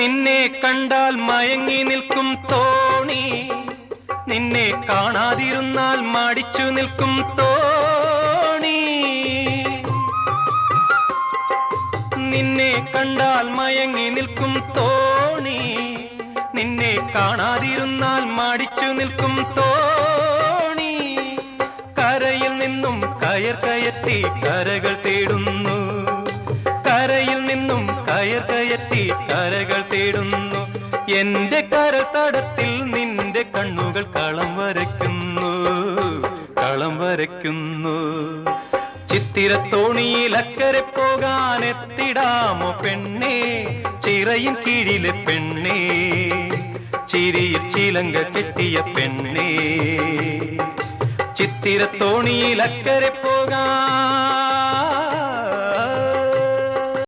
നിന്നെ കണ്ടാൽ മയങ്ങി നിൽക്കും തോണി. നിന്നെ കാണാതിരുന്നാൽ മടിച്ചു നിൽക്കും തോണി. നിന്നെ കണ്ടാൽ മയങ്ങി നിൽക്കും തോണി. നിന്നെ കാണാതിരുന്നാൽ മടിച്ചു നിൽക്കും തോണി. കരയിൽ നിന്നും കയർ കയറ്റി കരകൾ തേടുന്നു. കരയിൽ നിന്നും കയർ കയറ്റി കരകൾ തേടുന്നു. എന്റെ കരത്തടത്തിൽ നിന്റെ കണ്ണുകൾ കളം വരയ്ക്കുന്നു. കളം വരയ്ക്കുന്നു. ചിത്തിരത്തോണിയിൽ അക്കരെ പോകാൻ എത്തിടാമോ പെണ്ണേ? ചിറയിൻ കീഴിലെ പെണ്ണേ. ചിരിയിൽ ചിലങ്ക കെട്ടിയ പെണ്ണേ. ചിത്തിരത്തോണിയിൽ അക്കരെ പോകാൻ